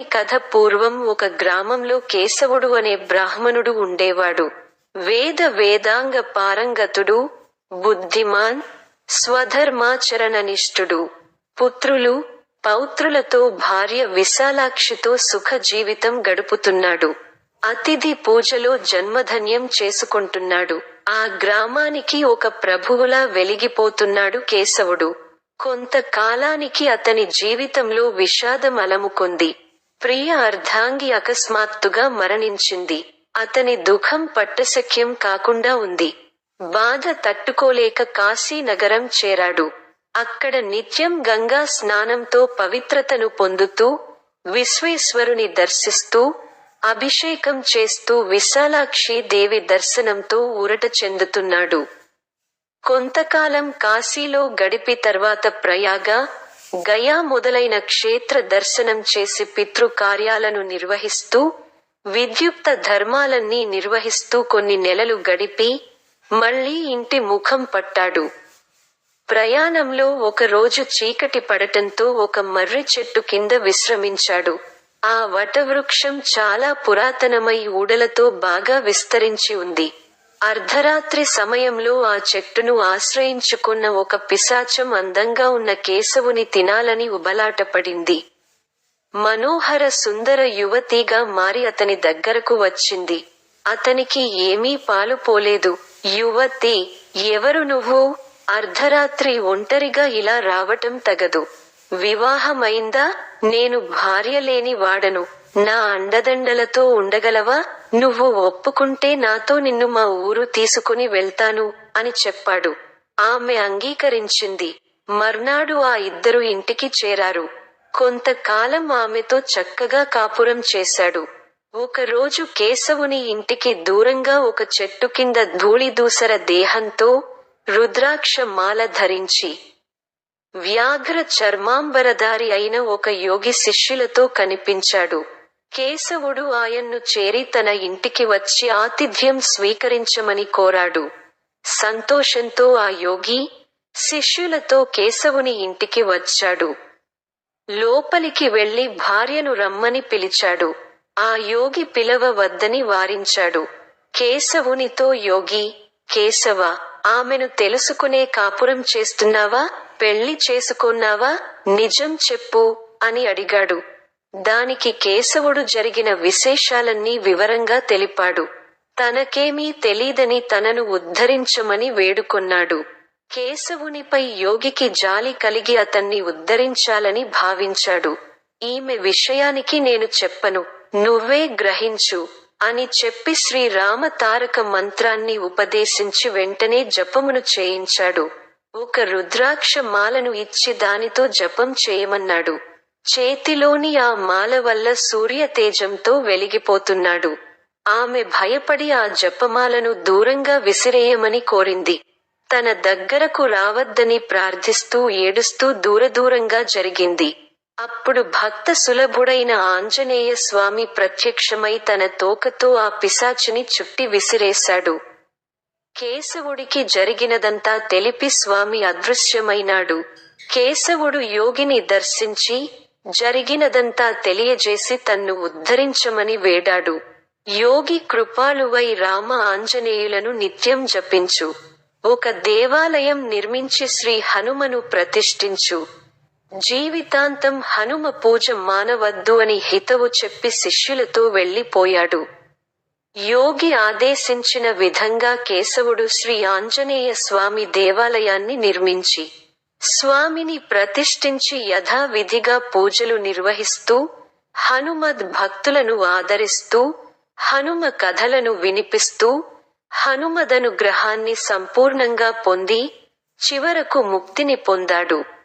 ఈ కథ పూర్వం ఒక గ్రామంలో కేశవుడు అనే బ్రాహ్మణుడు ఉండేవాడు. వేద వేదాంగ పారంగతుడు బుద్ధిమాన్ స్వధర్మాచరణనిష్ఠుడు. పుత్రులు పౌత్రులతో భార్య విశాలాక్షితో సుఖ జీవితం గడుపుతున్నాడు. అతిథి పూజలో జన్మధన్యం చేసుకుంటున్నాడు. ఆ గ్రామానికి ఒక ప్రభువులా వెలిగిపోతున్నాడు కేశవుడు. కొంతకాలానికి అతని జీవితంలో విషాదం అలముకుంది. ప్రియ అర్ధాంగి అకస్మాత్తుగా మరణించింది. అతని దుఃఖం పట్టశక్యం కాకుండా ఉంది. బాధ తట్టుకోలేక కాశీ నగరం చేరాడు. అక్కడ నిత్యం గంగా స్నానంతో పవిత్రతను పొందుతూ విశ్వేశ్వరుని దర్శిస్తూ అభిషేకం చేస్తూ విశాలాక్షి దేవి దర్శనంతో ఊరట చెందుతున్నాడు. కొంతకాలం కాశీలో గడిపి తర్వాత ప్రయాగ గయా మొదలైన క్షేత్ర దర్శనం చేసి పితృ కార్యాలను నిర్వహిస్తూ విద్యుక్త ధర్మాలన్నీ నిర్వహిస్తూ కొన్ని నెలలు గడిపి మళ్ళీ ఇంటి ముఖం పట్టాడు. ప్రయాణంలో ఒక రోజు చీకటి పడటంతో ఒక మర్రి చెట్టు కింద విశ్రమించాడు. ఆ వటవృక్షం చాలా పురాతనమై ఊడలతో బాగా విస్తరించి ఉంది. అర్ధరాత్రి సమయంలో ఆ చెట్టును ఆశ్రయించుకున్న ఒక పిశాచం అందంగా ఉన్న కేశవుని తినాలని ఉబలాటపడింది. మనోహర సుందర యువతిగా మారి అతని దగ్గరకు వచ్చింది. అతనికి ఏమీ పాలు పోలేదు. యువతి ఎవరు నువ్వు? అర్ధరాత్రి ఒంటరిగా ఇలా రావటం తగదు. వివాహమైందా? నేను భార్య లేని వాడను. నా అండదండలతో ఉండగలవా? నువ్వు ఒప్పుకుంటే నాతో నిన్ను మా ఊరు తీసుకుని వెళ్తాను అని చెప్పాడు. ఆమె అంగీకరించింది. మర్నాడు ఆ ఇద్దరు ఇంటికి చేరారు. కొంతకాలం ఆమెతో చక్కగా కాపురం చేశాడు. ఒకరోజు కేశవుని ఇంటికి దూరంగా ఒక చెట్టు కింద ధూళిదూసర దేహంతో రుద్రాక్ష మాల ధరించి వ్యాఘ్ర చర్మాంబరధారి అయిన ఒక యోగి శిష్యులతో కనిపించాడు. కేశవుడు ఆయన్ను చేరి తన ఇంటికి వచ్చి ఆతిథ్యం స్వీకరించమని కోరాడు. సంతోషంతో ఆ యోగి శిష్యులతో కేశవుని ఇంటికి వచ్చాడు. లోపలికి వెళ్ళి భార్యను రమ్మని పిలిచాడు. ఆ యోగి పిలవ వద్దని వారించాడు. కేశవునితో యోగి కేశవ ఆమెను తెలుసుకునే కాపురం చేస్తున్నావా? పెళ్ళి చేసుకున్నావా? నిజం చెప్పు అని అడిగాడు. దానికి కేశవుడు జరిగిన విశేషాలన్నీ వివరంగా తెలిపాడు. తనకేమీ తెలీదని తనను ఉద్ధరించమని వేడుకొన్నాడు. కేశవునిపై యోగికి జాలి కలిగి అతన్ని ఉద్ధరించాలని భావించాడు. ఈమె విషయానికి నేను చెప్పను. నువ్వే గ్రహించు అని చెప్పి శ్రీరామ తారక మంత్రాన్ని ఉపదేశించి వెంటనే జపమును చేయించాడు. ఒక రుద్రాక్ష మాలను ఇచ్చి దానితో జపం చేయమన్నాడు. చేతిలోని ఆ మాల వల్ల సూర్య తేజంతో వెలిగిపోతున్నాడు. ఆమె భయపడి ఆ జపమాలను దూరంగా విసిరేయమని కోరింది. తన దగ్గరకు రావద్దని ప్రార్థిస్తూ ఏడుస్తూ దూరదూరంగా జరిగింది. అప్పుడు భక్త సులభుడైన ఆంజనేయ స్వామి ప్రత్యక్షమై తన తోకతో ఆ పిశాచిని చుట్టి విసిరేశాడు. కేశవుడికి జరిగినదంతా తెలిపి స్వామి అదృశ్యమైనాడు. కేశవుడు యోగిని దర్శించి జరిగినదంతా తెలియజేసి తన్ను ఉద్ధరించమని వేడాడు. యోగి కృపాలువై రామ ఆంజనేయులను నిత్యం జపించు. ఒక దేవాలయం నిర్మించి శ్రీ హనుమను ప్రతిష్ఠించు. జీవితాంతం హనుమ పూజ మానవద్దు అని హితవు చెప్పి శిష్యులతో వెళ్ళిపోయాడు యోగి ఆదేశించిన విధంగా కేశవుడు శ్రీ ఆంజనేయ స్వామి దేవాలయాన్ని నిర్మించి స్వామిని ప్రతిష్ఠించి యథావిధిగా పూజలు నిర్వహిస్తూ హనుమద్ భక్తులను ఆదరిస్తూ హనుమ కథలను వినిపిస్తూ హనుమదనుగ్రహాన్ని సంపూర్ణంగా పొంది చివరకు ముక్తిని పొందాడు.